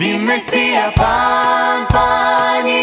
він месія, пан, пані.